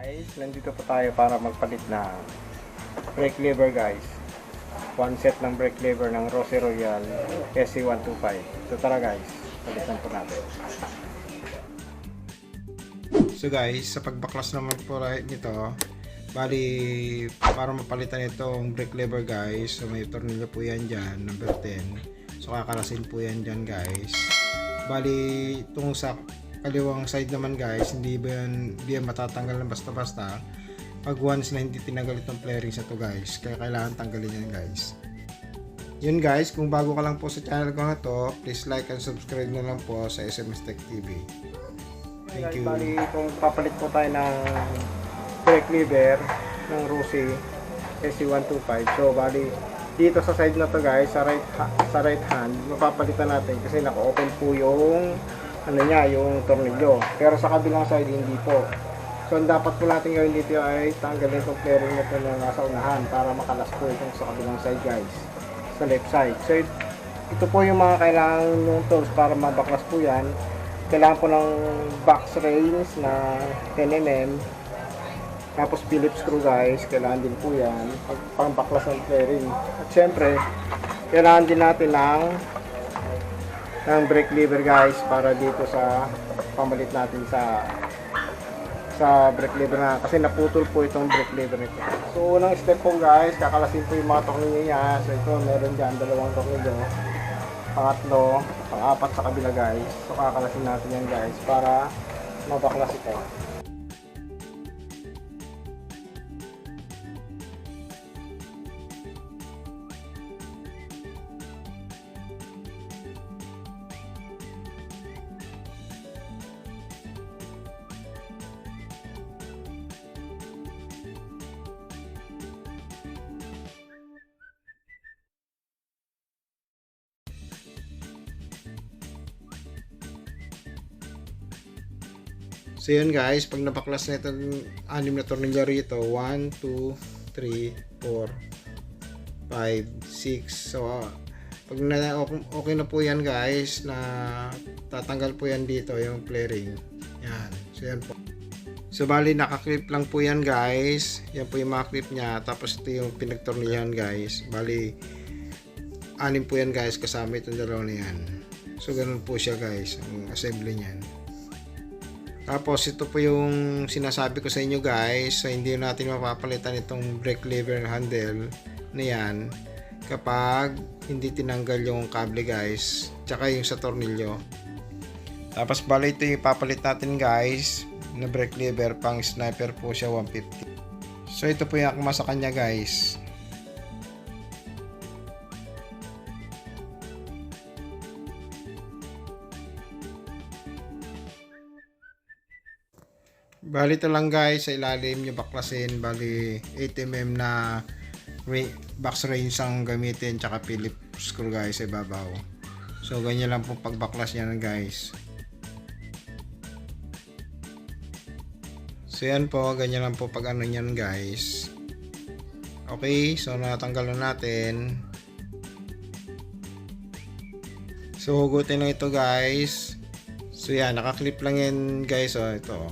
Guys, nandito po tayo para magpalit ng brake lever guys. One set ng brake lever ng Rossi Royal SC125. So tara guys, palitan po natin. So guys, sa pagbaklas naman po right nito, bali para mapalitan itong brake lever guys, so may tornilyo po yan dyan, number 10. So kakalasin po yan dyan guys. Bali, itong sa kaliwang side naman guys, hindi ba yan, hindi yan matatanggal ng basta-basta. Pag once na hindi tinanggal itong flaring sa to guys, kaya kailangan tanggalin yan guys. Yun guys, kung bago ka lang po sa channel ko na to, please like and subscribe na lang po sa SMS Tech TV. Thank you. Bali, kung papalit po tayo ng brake lever ng Rossi SC125. So, bali, dito sa side na to guys, sa right, sa right hand, mapapalitan natin kasi naka-open po yung ano niya, yung tornilyo. Pero sa kabilang side, hindi po. So, ang dapat po natin gawin dito ay tanggalin itong flaring na ito na nasa unahan para makalas po itong sa kabilang side guys. Sa left side. So, it- ito po yung mga kailangan ng tools para mabaklas po yan. Kailangan po ng box range na 10mm. Tapos Phillips screw guys, kailangan din po yan. Pag pambaklas ng flaring. At syempre, kailangan din natin ng ng brake lever guys para dito sa pamalit natin sa sa brake lever na kasi naputol po itong brake lever nito. So unang step po guys, kakalasin po yung mga tornilyo niya. So ito meron dyan dalawang tornilyo. Pangatlo, pang-apat sa kabila guys. So kakalasin natin yan guys para mabaklas ito. So yun guys, pag napaklas na itong anim na tornilyo rito, 1, 2, 3, 4, 5, 6. So pag na, okay, na po yan guys, na tatanggal po yan dito yung flaring. Yan. So yan po. So bali nakaklip lang po yan guys. Yan po yung mga clip niya. Tapos ito yung pinagtornilyan guys. Bali anim po yan guys kasama itong dalawa na yan. So ganun po siya guys, ang assembly niyan. Tapos ito po yung sinasabi ko sa inyo guys, so hindi natin mapapalitan itong brake lever handle na yan kapag hindi tinanggal yung kable guys, tsaka yung sa tornilyo. Tapos bali ito ipapalit natin guys, na brake lever pang sniper po siya 150. So ito po yung akma sa kanya guys. Bali ito lang guys, sa ilalim nyo baklasin, bali 8mm na box range ang gamitin, tsaka Phillips screw guys sa ibabaw. So ganyan lang po pagbaklas niya guys. So yan po, ganyan lang po pag ano niyan guys. Okay, so natanggal na natin. So hugutin lang ito guys. So yan, nakaklip lang yan guys. Oh, ito.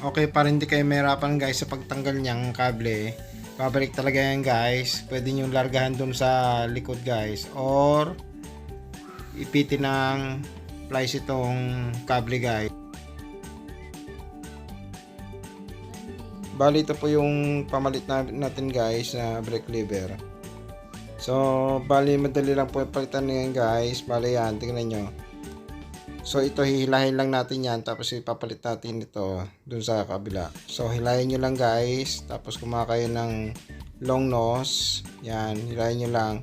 Okay, para hindi kayo mahirapan guys sa pagtanggal niyang kable, babalik talaga yan guys. Pwede nyo largahan dun sa likod guys. Or, ipitin ng plies itong kable guys. Bali ito po yung pamalit na, natin guys na brake lever. So, bali madali lang po palitan na yan guys. Bali yan, tingnan nyo. So ito hihilahin lang natin yan tapos ipapalit natin ito dun sa kabila. So hilahin nyo lang guys tapos kumuha kayo ng long nose. Yan, hilahin nyo lang.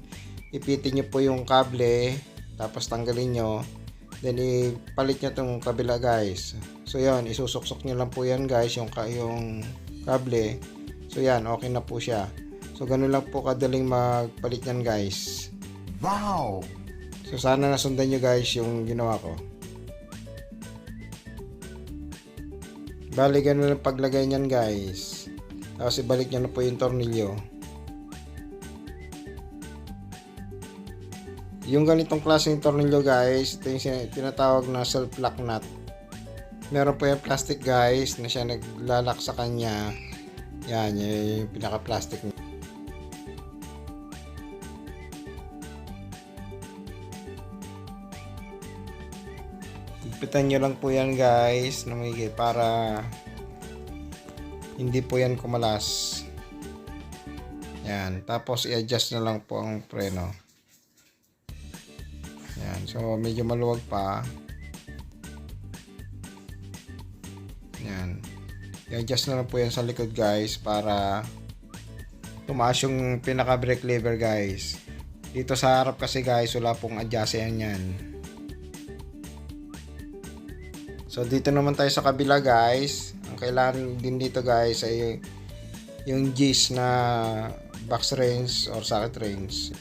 Ipitin nyo po yung kable tapos tanggalin nyo. Then ipalit nyo tong kabila guys. So yan, isusuksok nyo lang po yan guys yung, yung kable. So yan, okay na po siya. So ganun lang po kadaling magpalit yan guys. Wow! So sana nasundan nyo guys yung ginawa ko. Bali ganun ang paglagay niyan guys. Tapos ibalik nyo na po yung tornilyo. Yung ganitong klaseng tornilyo guys, ito yung tinatawag na self-lock nut. Meron po yung plastic guys na siya naglalak sa kanya. Yan, yun yung pinaka-plastic niya. Higpitan nyo lang po yan guys na mahigit para hindi po yan kumalas. Yan. Tapos i-adjust na lang po ang preno. Yan. So medyo maluwag pa. Yan. I-adjust na lang po yan sa likod guys para tumaas yung pinaka brake lever guys. Dito sa harap kasi guys wala pong adjust yan So dito naman tayo sa kabila guys. Ang kailangan din dito guys ay yung G's na box range or socket range.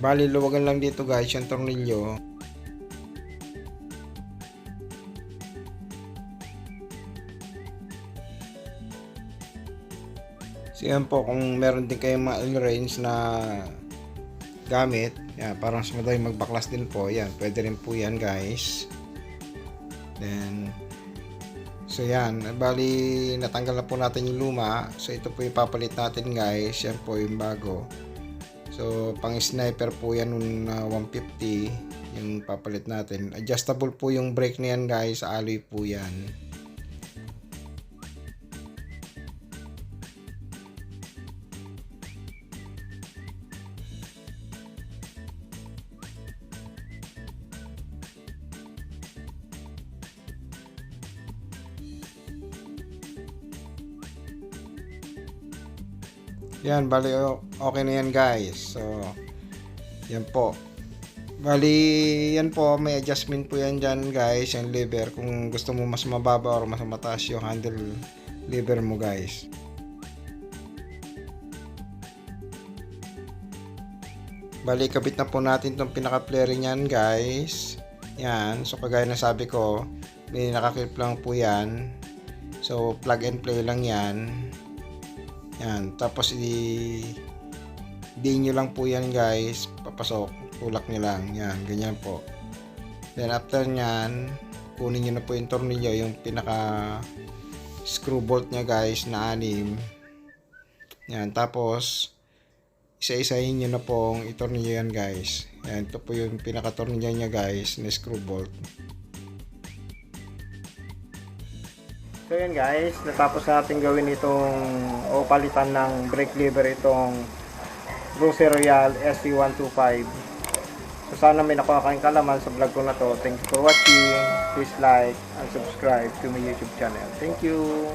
Bali luwagan lang dito guys yung tornilyo. So yan po kung meron din kayong mga range na gamit, yan, parang mas madali magbaklas din po, yan, pwede rin po yan guys. Then, so yan, bali natanggal na po natin yung luma, so ito po yung papalit natin guys, yan po yung bago. So, pang sniper po yan nung uh, 150, yung papalit natin. Adjustable po yung brake na yan guys, alloy po yan. Yan, bali okay na yan guys. So, yan po. Bali, yan po, may adjustment po yan dyan guys, yung lever. Kung gusto mo mas mababa or mas mataas yung handle lever mo guys. Bali, kabit na po natin itong pinaka-flare niyan guys. Yan, so kagaya na sabi ko, may nakakip lang po yan. So, plug and play lang yan. Yan, tapos i di nyo lang po yan guys, papasok, tulak nyo lang, yan, ganyan po. Then after nyan, kunin nyo na po yung tornilyo, yung pinaka screw bolt nya guys na anim. Yan, tapos isa-isahin nyo na pong itornilyo yan guys. Yan, ito po yung pinaka tornilyo nya guys na screw bolt. So yan guys, natapos natin gawin itong o palitan ng brake lever itong Rose Royal SC125. So sana may nakuha kayong kalaman sa vlog ko na to. Thank you for watching. Please like and subscribe to my YouTube channel. Thank you.